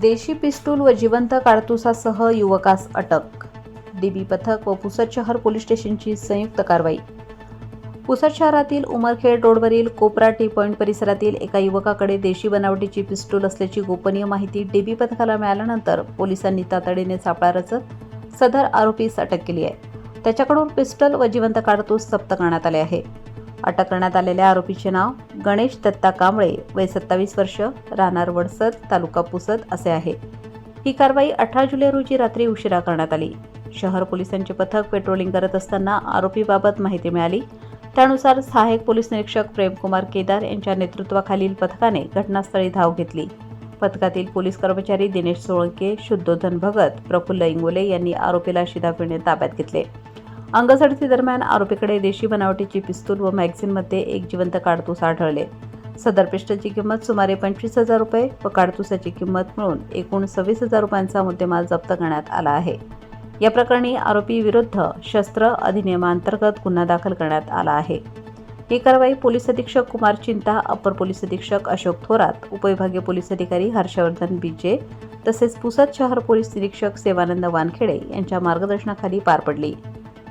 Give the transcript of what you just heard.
देशी पिस्तूल व जिवंत काडतुसासह युवकास अटक. डीबी पथक व पुसद शहर पोलीस स्टेशनची संयुक्त कारवाई. पुसद शहरातील उमरखेड रोडवरील कोपरा टी पॉईंट परिसरातील एका युवकाकडे देशी बनावटीची पिस्तूल असल्याची गोपनीय माहिती डीबी पथकाला मिळाल्यानंतर पोलिसांनी तातडीने सापळा रचत सदर आरोपीस अटक केली आहे. त्याच्याकडून पिस्टल व जिवंत काडतूस जप्त करण्यात आले आहे. अटक करण्यात आलेल्या आरोपीचे नाव गणेश दत्ता कांबळे वय सत्तावीस वर्ष राहणार वडसद तालुका पुसद असे आहे. ही कारवाई अठरा जुलै रोजी रात्री उशिरा करण्यात आली. शहर पोलिसांचे पथक पेट्रोलिंग करत असताना आरोपीबाबत माहिती मिळाली. त्यानुसार सहाय्यक पोलीस निरीक्षक प्रेमकुमार केदार यांच्या नेतृत्वाखालील पथकाने घटनास्थळी धाव घेतली. पथकातील पोलीस कर्मचारी दिनेश सोळंके शुद्धोधन भगत प्रफुल्ल इंगोले यांनी आरोपीला शिधापीने ताब्यात घेतले. अंगझडतीदरम्यान आरोपीकडे देशी बनावटीची पिस्तूल व मॅगझिनमध्ये एक जिवंत काडतूस आढळले. सदर पिस्टलची किंमत सुमारे पंचवीस हजार रुपये व काडतुसाची किंमत मिळून एकूण सव्वीस हजार रुपयांचा मुद्देमाल जप्त करण्यात आला आहे. या प्रकरणी आरोपी विरुद्ध शस्त्र अधिनियमांतर्गत गुन्हा दाखल करण्यात आला आहे. ही कारवाई पोलीस अधीक्षक कुमार चिंता अपर पोलीस अधीक्षक अशोक थोरात उपविभागीय पोलीस अधिकारी हर्षवर्धन बिजे तसेच पुसद शहर पोलीस निरीक्षक सेवानंद वानखेडे यांच्या मार्गदर्शनाखाली पार पडली.